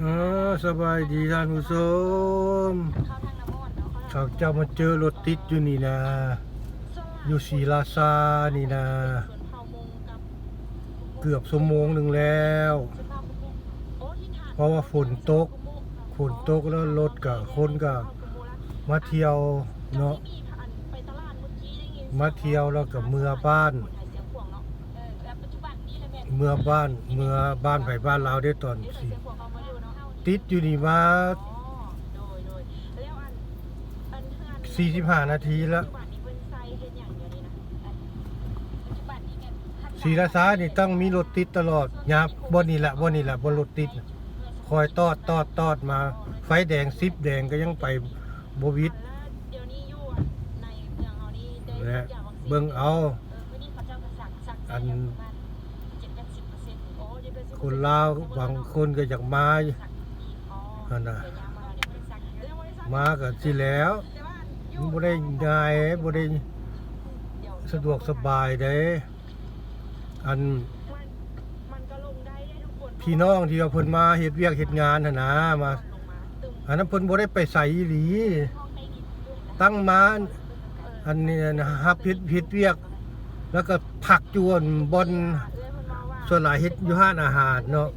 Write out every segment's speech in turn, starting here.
เออสบายดีท่านผู้ชมเข้าทางน้ำมอนเนาะเข้าทางเขาเจ้ามาเจอรถติดอยู่นี่นะ อยู่ศรีราชานี่นะสวนเผามงกับเกือบสมงหนึ่งแล้วสวนเผาคุมุโอ้ที่ทานเพราะว่าฝนตก ฝนตกแล้วรถกับคนก็มาเที่ยวเนาะมีผ่านไปตลาดเมื่อกี้ได้ยินมาเที่ยวแล้วก็เมื่อบ้านเสียงขวงเนาะเออแต่ปัจจุบันนี้เลยแม่เมื่อบ้าน เมื่อบ้านไผบ้านเราได้ตอนเดี๋ยวสี่ ติดอยู่นี่มาอ๋อโดยโดยแล้วอันาทีแล้วปัจจุบันนี้เป็นไซเฮ็ดอย่างเดียวเลยนะอันปัจจุบันนี้เนี่ยทักษานี่ต้องมีรถติดตลอดยามบ่นี่แหละบ่นี่แหละบ่รถติด คอยตอดตอดตอดมา ไฟแดงซิบแดงก็ยังไปบวิดเดี๋ยวนี้อยู่ในเมืองเฮานี่ได้และทุกอย่างวัคซีนเบิ่งเอา อันคนลาวบางคนก็อยากมา นั่นน่ะมาเดี๋ยวบ่ได้สั่งเดี๋ยวบ่ได้สั่งมาก็สิแล้วแต่ว่าอมัยู่นบ่ได้ง่ายบ่ได้สะดวกสบายเด้อันพี่น้องที่ว่าเพิ่นมาเฮ็ดเวียกเฮ็ดงานหั่นนะมาอันนั้นเพิ่นบ่ได้ไปใส่หลีตั้งมาอันนี้นะฮับเฮ็ดเฮ็ดเวียก แล้วก็พักจวนบนส่วนหลายเฮ็ดอยู่ห้านอาหารเนาะ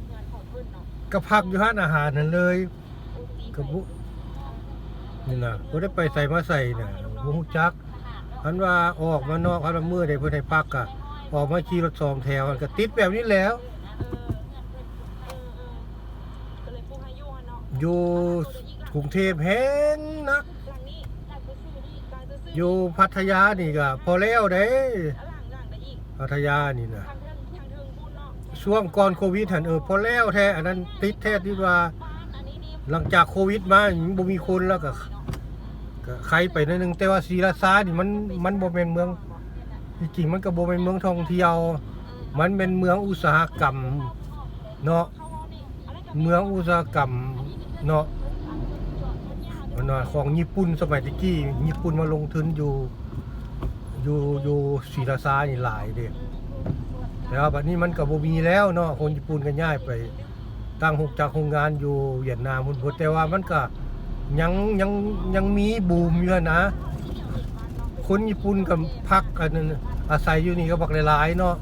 ก็พักอยู่ห้านอาหารนั่นเลย ก็ไปบ่นี่นะบ่ได้ไปใส่มาใส่น่ะบ่ฮู้จักอันว่าออกมานอกอันว่ามื้อใดเพิ่นให้พักก็ออกมาขี่รถสองแถวมันก็ติดแบบนี้แล้ว อยู่กรุงเทพแฮงนะหลังนี้หลังไปซื้อนี่กลายจะอยู่พัทยานี่ก็พอแล้วเด้หลังหลังได้อีกพัทยานี่นะช่วงก่อนโควิดหันเออพอแล้วแท้อันนั้นติดแท้ที่ว่า หลังจากโควิดมาบ่มีคนแล้วก็ก็ใครไปหนิดนึงแต่ว่าศรีราชานี่มันมันบ่เป็นเมืองจริงๆมันก็บ่เป็นเมืองท่องเที่ยว มันเป็นเมืองอุตสาหกรรมเนาะเมืองอุตสาหกรรมเนาะมันของญี่ปุ่นสมัยตะกี้ญี่ปุ่นมาลงทุนอยู่อยู่อยู่ศรีราชานี่หลายเด้แต่ว่าบัดนี้มันก็บ่มีแล้วเนาะคนญี่ปุ่นก็ย้ายไป ตั้งหกจากโรงงานอยู่เวียดนามพุ่นพุ่นแต่ว่ามันก็ยังยังยังมีบูมอยู่นะ คนญี่ปุ่นก็พักอันนั้นอาศัยอยู่นี่ก็บักหลายๆเนาะ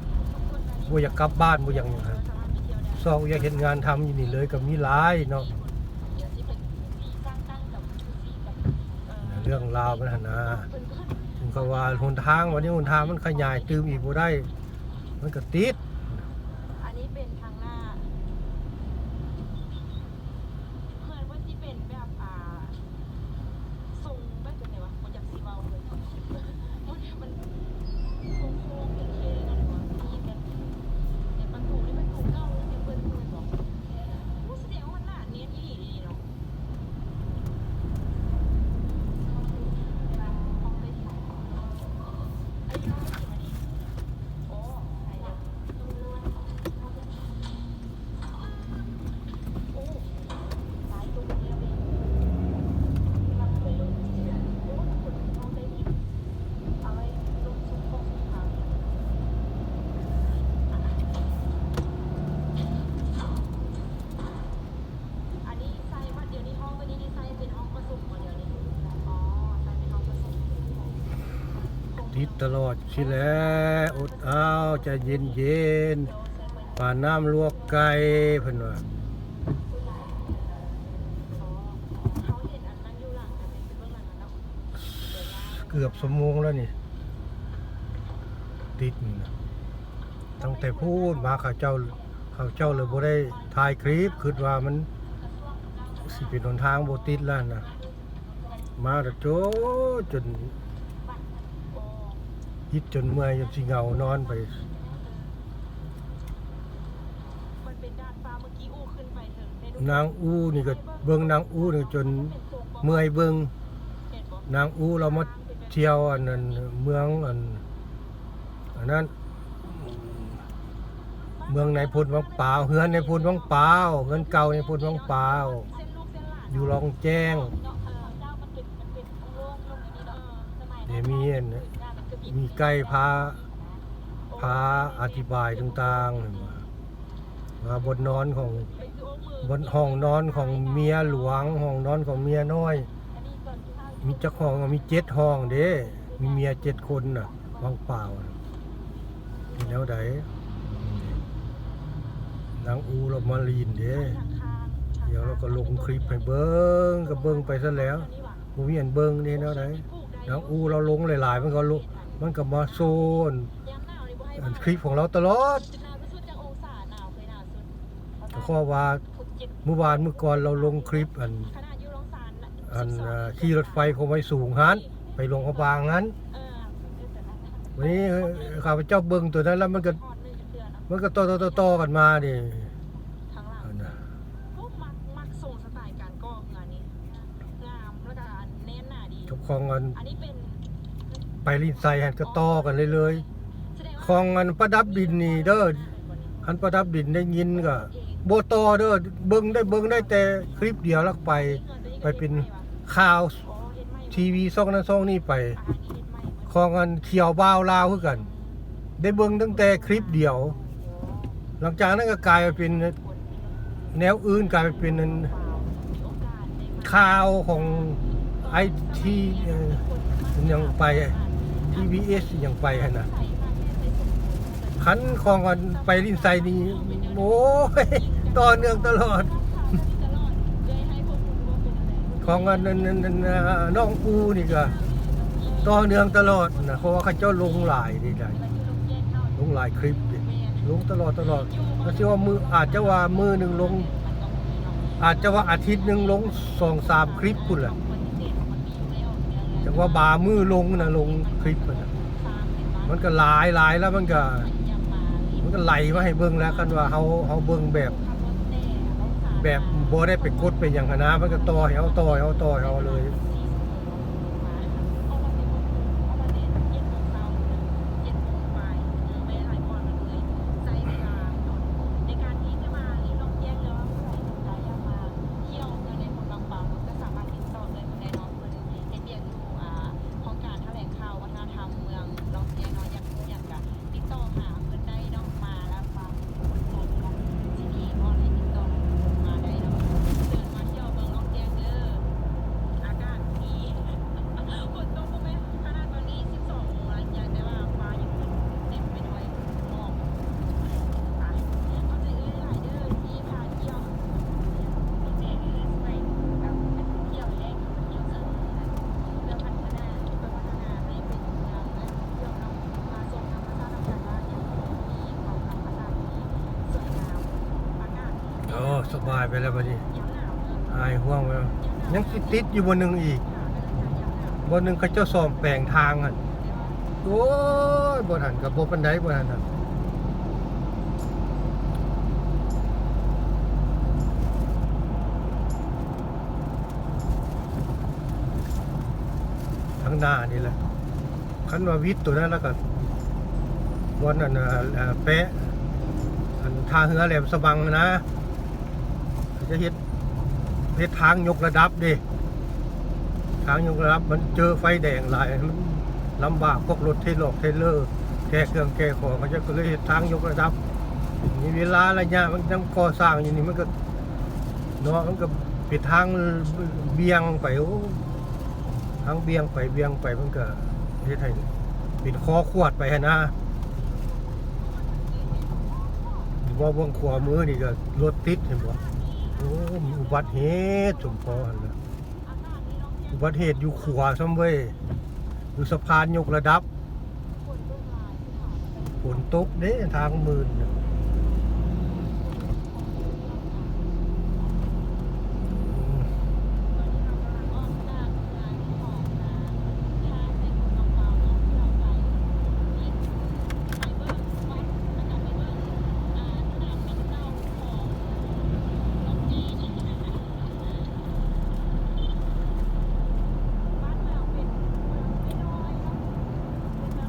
บ่อยากกลับบ้านบ่อย่างนั้นซอกอยากเห็นงานทำอยู่นี่เลยก็มีหลายเนาะเรื่องราวมันหั่นนะถึงก็ว่าหนทางวันนี้หนทางมันขยายตืมอีกบ่ได้ มันก็ติด อันนี้เป็นทางหน้าเหมือนว่าที่เป็นแบบอ่าทรงแบบเป็นไงวะมันอยากสีเบาเลยมันมันโค้งๆเท่ๆกันวะมีเป็นเนี่ยประตูนี่เป็นประตูเก่าเลยเนี่ยเปิดเปิดบอกรู้แสดงว่ามันหนาเนียนอีหลีเนาะห้องได้ถ่ายไอ้ห้องกี่มานี่โอ้ไอ้เนี่ย โอ้สายตรงนี้เลยมันเป็นลูกเสือโอ้ขนทองได้อีกเอาไว้ลงซุปโป่งขาวอันนี้ไซส์ว่าเดี๋ยวนี้ห้องวันนี้นี่ไซส์เป็นห้องผสมมาเดี๋ยวนี้อ๋อไซส์เป็นห้องผสม ตลอดสิแลอดอ้าวจะเย็นเย็นป่าน้ำลวกไก่เพิ่นว่าเขาเห็นอันนั้นอยู่หลังอันนี้เกืองหลังอันนั้นเกือบสมงแล้วนี่ ติดนี่นะตั้งแต่พูดมาเขาเจ้าเขาเจ้าเลยบ่ได้ถ่ายคลิปคิดว่ามัน สิเป็นหนทางบ่ติดแล้วนะมาแต่โจจน ยิดจนเมื่อยจนสิเหงานอนไปมันเป็นดาดฟ้าเมื่อกี้อู้ขึ้นไปถึงได้ดูนางอู้นี่ก็เบิ่งนางอู้นี่จนเมื่อยเบิ่งเห็นบ่นางอู้เรามาเที่ยวอันนั้นเมืองอันอันนั้นเมืองในพลวังป่าวเฮือนในพลวังป่าวเฮือนเก่าในพลวังป่าวเส้นลูกเส้นหลานอยู่รองแจ้งเนาะเออเจ้ามันเป็นมันเป็นโล่งลงอย่างนี้เนาะสมัยเดี๋ยวมีอันหน้ามันก็ มีไกด์พาพาอธิบายต่างๆว่าบนนอนของบนห้องนอนของเมียหลวงห้องนอนของเมียน้อย มีเจ้าของมีเจ็ดห้องเด้มีเมียเจ็ดคนน่ะว่างเปล่าน่ะแล้วไดนางอูเรามาลีนเด้เดี๋ยวเราก็ลงคลิปให้เบิ้งก็เบิ้งไปซะแล้วอันนี้ว่ะบ่มีอันเบิ้งนี่แนวใดนางอูเราลงหลายๆมันก็ลง มันก็มาโซนยามหนาวนี่บ่ให้อัมานคลิปของเราตลอดหนาวสุดจังองศาหนาวเคยหนาวสุดก็ข้อว่าหกเจ็ดเมื่อวานเมื่อก่อนเราลงคลิปอันขนาดอยู่โรงศาลน่ะอัน12อ่าขี่รถไฟคงไม่สูงฮันไปลงพระบางนั้นเออวันนี้ข้าพเจ้าเบิ่งตัวนั้นแล้วมันก็ทอดหนึ่งเดือนนะมันก็ต่อต่อต่อต่อกันมาดิทางหลังอันน่ะพวกมักมักส่งสไตล์การก่อเงานนี้งามแล้วก็แน่ ไปลินไซหันก็ต่อกันเลยเลยแสดงขว่าองอันประดับดินนี่เด้ออันประดับดินได้ยินก็บ่ต่อเด้อเบิ่งได้เบิ่งได้แต่คลิปเดียวแล้วก็ไป ไปเป็นข่าวทีวีซ่องนั้นซ่องนี้ไปของอันเขียวบ้าวลาวคือกัน ได้เบิ่งตั้งแต่คลิปเดียว หลังจากนั้นก็กลายมาเป็นแนวอื่นกลายไปเป็นอันข่าวของไอทียังไป TBS ยังไปหั่นนะขันของกันไปลินไซนี่โอ้ยต่อเนื่องตลอดของกันน้องอูนี่ก็ต่อเนื่องตลอดนะเพราะว่าเขาเจ้าลงหลายนี่ได้ลงหลายคลิปลงตลอดตลอดแล้วที่ว่ามืออาจจะว่ามือหนึ่งลง อาจจะว่าอาทิตย์หนึ่งลงสองสามคลิปคุณแหละ แต่ว่าบามือลงนะลงคลิปนะมันก็หลายหลายแล้วมันก็ มันก็ไหลมาให้เบิ้งแล้วกันว่าเขาเขาเบิ้งแบบ แบบบ่ได้ไปกดไปอย่างหั้นะมันก็ต่อเห้เฮาต่อเห้เฮาต่อเห้เฮาเลย ติดต่อหาเพิ่นได้เนาะมาแล้วฟังคนใจกันที่นี่ก็เลยติดต่อมาได้เนาะเดินมาเที่ยวเมืองน้องแจ้งเด้ออากาศดีฝนตกบ่แม่ขนาดตอนนี้ 12โมงแล้วยังแต่ว่าฟ้ายังเต็มไปด้วยหมอกค่ะเอาใจเอ้ยหลายเด้อที่พาเที่ยวแจ้งเอ้ยไปกับเที่ยวแยกเที่ยวเสริมเพื่อพัฒนาเพื่อพัฒนาให้เป็นงามและเที่ยวเนาะมาส่งธรรมชาติธรรมชาติว่าอย่างมีของธรรมชาติที่สวยงามอากาศ โอ้ สบายไปแล้วบัดนี้หาวเนอะหายห่วงแล้วยังสิติดอยู่บนหนึงอีกบนหนึงเขาเจ้าซอมแปลงทางหั่นโอ้ยบ่ทันก็บ่ปานใดบ่ทันน่ะทางหน้านี่แหละคันว่าวิทย์ตัวนั้นแล้วก็บนนั้นเอ่อแปะทางเหือแหลมสะบังนะ จะเฮ็ดเฮ็ดทางยกระดับดิทางยกระดับ มันเจอไฟแดงหลายมันลำบากพวกรถเทลอกเทรลเลอร์แก่เครื่องแก่ของเขาจะก็เลยเฮ็ดทางยกระดับมีเวลาระยะมันยังก่อสร้างอยู่นี่มันก็เนาะมันก็ปิดทางเบี่ยงไปโอ้ทางเบี่ยงไปเบี่ยงไปมันก็เฮ็ดให้ปิดคอขวดไปนะว่าเบงขวามือนี่ก็รถติดเห็นบ่ โอ้มีอุบัติเหตุสมพอหั่นล่ะอุบัติเหตุอยู่ขวาซ้ำเว้ยอยู่สะพานยกระดับฝนตกเด้ทางมืนน่ะ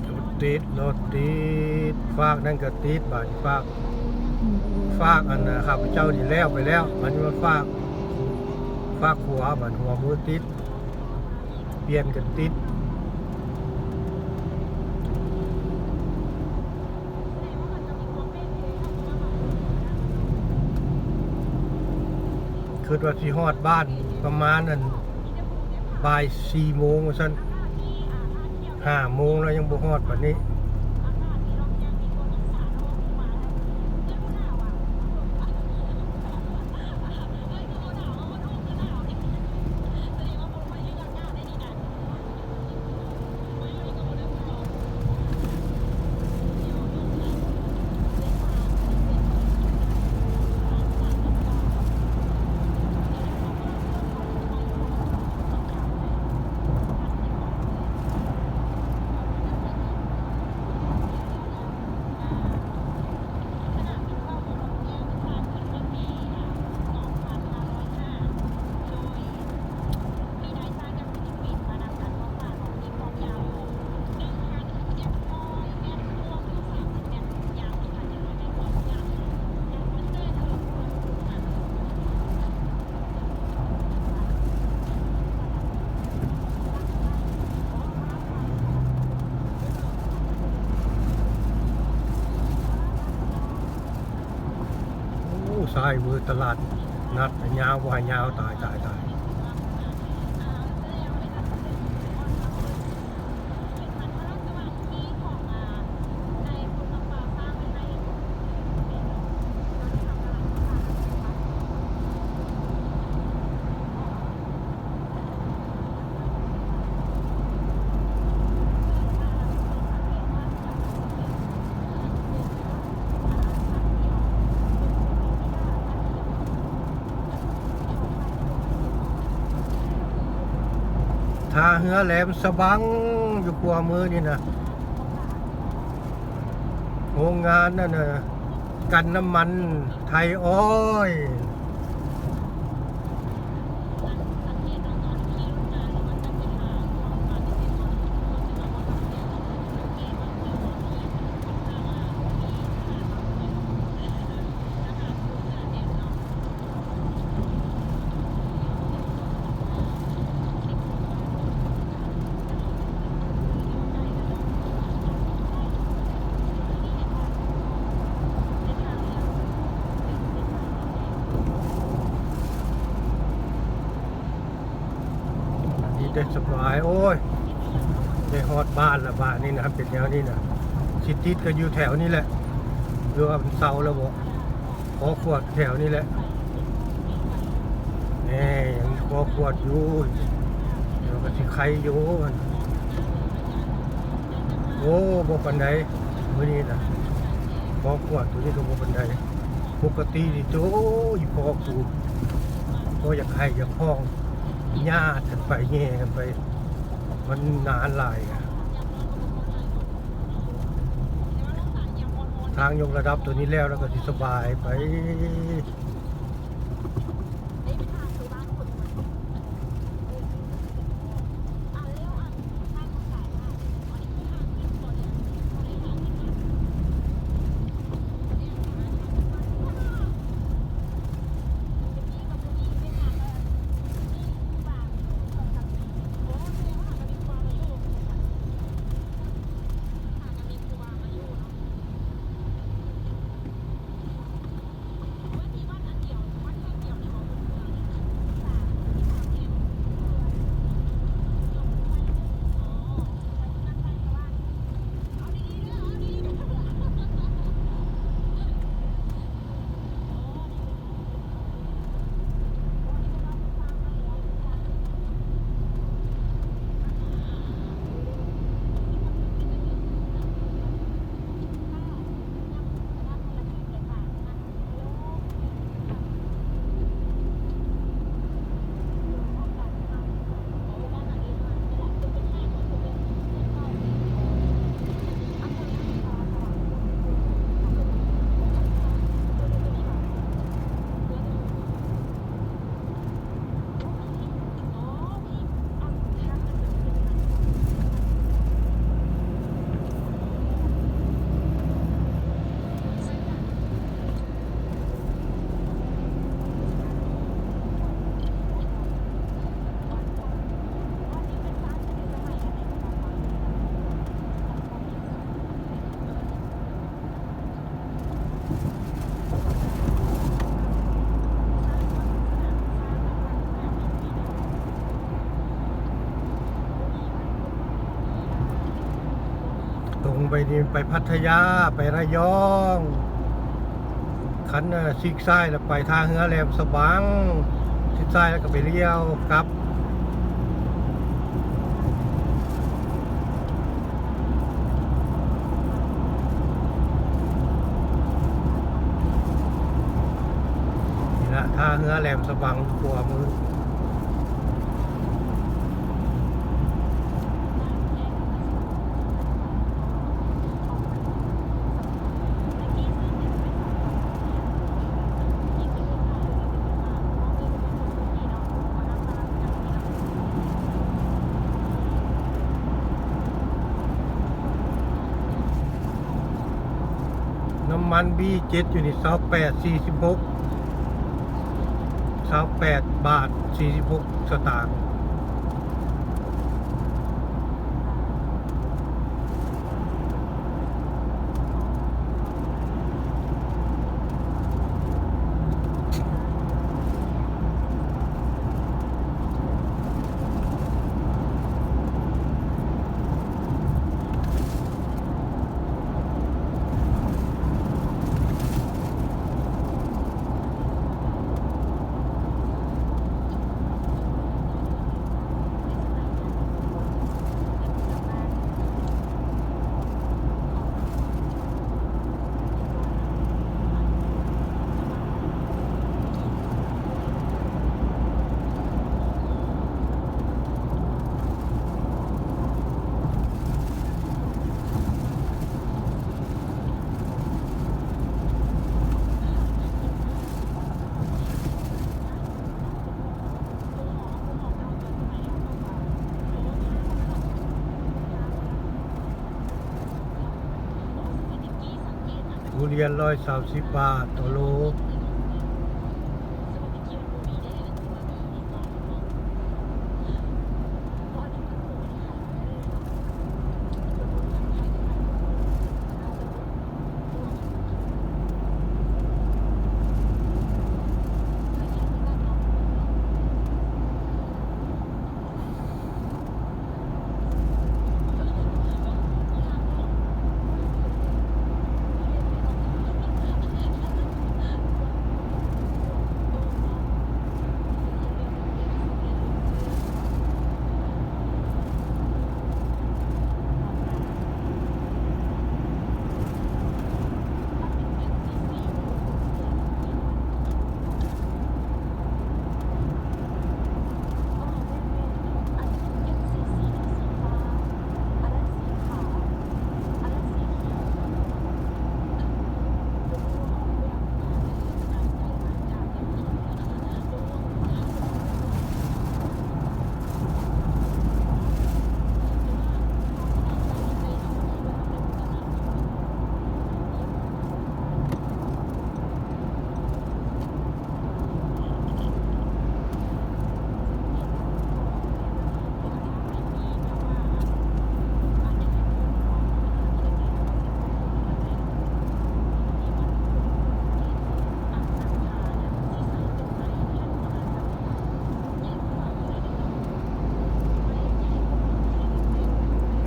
รถติด รถติดฟากนั่นก็ติดบาดนี้ฟากฟากอันนะข้าพเจ้านี่แล้วไปแล้ว มันมาฟากฟากหัวบันหัวมือติดเปลี่ยนกันติดคือว่าสิฮอดบ้านประมาณนั้นบ่ายสี่โมงว่าซั่นห้าโมงแล้วยังบ่ฮอดบัดนี้ โอ้ซ้ายมือตลาดนัดยาววายยาวตายตายตาย เหือแหลมสะบังอยู่ขวามือนี่นะโรงงานนั่นนะกันน้ำมันไทยอ้อย ดีได้สบาย โอ้ย ได้ฮอดบ้านละบ้านนี่นะเป็นแถวนี้นะชิดติดก็อยู่แถวนี้แหละหรือว่ามันเซาแล้วบ่ขอขวดแถวนี้แหละแน่ยังขอขวดอยู่เดี๋ยวก็สิใครอยู่โอ้บ่ปันใดมื้อนี้นะขอขวดตัวนี้ก็บ่ปันใดปกตินี่โจ้ยพอกูก็อยากให้อยากพ้องญาติกันไปแย่กันไป มันนานหลายอะทางยกระดับตัวนี้แล้วแล้วก็สิสบายไป นี่ไปพัทยาไประยองคันซิกซ้ายแล้วไปทางเฮือแหลมสบังซิกซ้ายแล้วก็ไปเลี้ยวกลับนี่ละท่าเฮือแหลมสบังขัวมือ น้ำมันบีเจ็ดอยู่นี่สาแปดสี่สิบหกสาแปดบาทสี่สิบหกสตางค์ เรียนร้อยสามสิบบาทต่อโล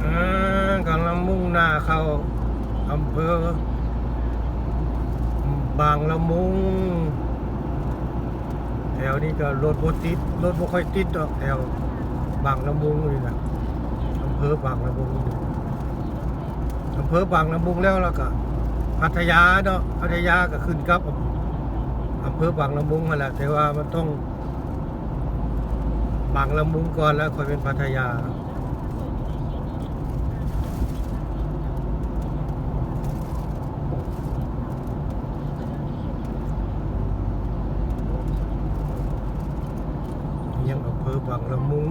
อ่ากำลังมุ่งหน้า เข้าอำเภอ บางละมุง แถวนี้ก็รถบติดรถบ่ค่อยติดดอกแถวบางละมุงนี่นะอำเภอบางละมุงอำเภอบางละมุงแล้วแล้วก็พัทยาเนาะพัทยาก็ขึ้นกับอำเภอบางละมุงนั่นแหละแต่ว่ามันต้องบางละมุงก่อนแล้วค่อยเป็นพัทยา ยังอำเภอบาง ละมุง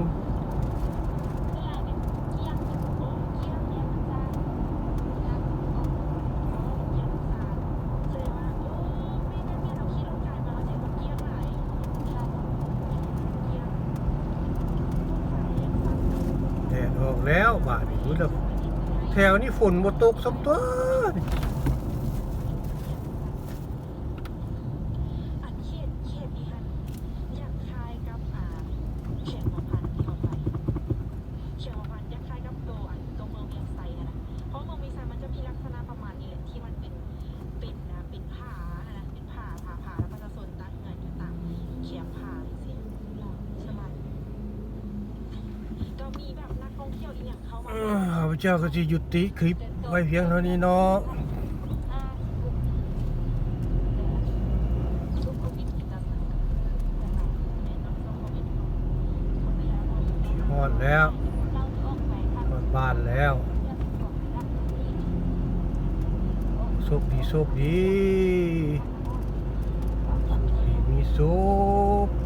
แดดออกแล้วบาดนี้รู้แล้วแถวนี้ฝนบ่ตกสักตัวนี่ อันเขตเขตนี้ค่ะอยากคายกับอ่าเขตหัวพันที่เขาไปเขตหัวพันอยากคายกับตัวอันตัวเมืองเวียงไซอะนะเพราะเมืองเวียงไซมันจะ พ เจ้าก็จะยุติคลิปไว้เพียงเท่านี้เนาะช่วงโควิดที่จะเป็นแม่น้อดคนแล้วเราจะออกไปทางฮอดบ้านแล้วเรื่องของรักที่โชคดีโชคดีโชคดีมีสุข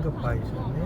எங்கே பாய் சாமி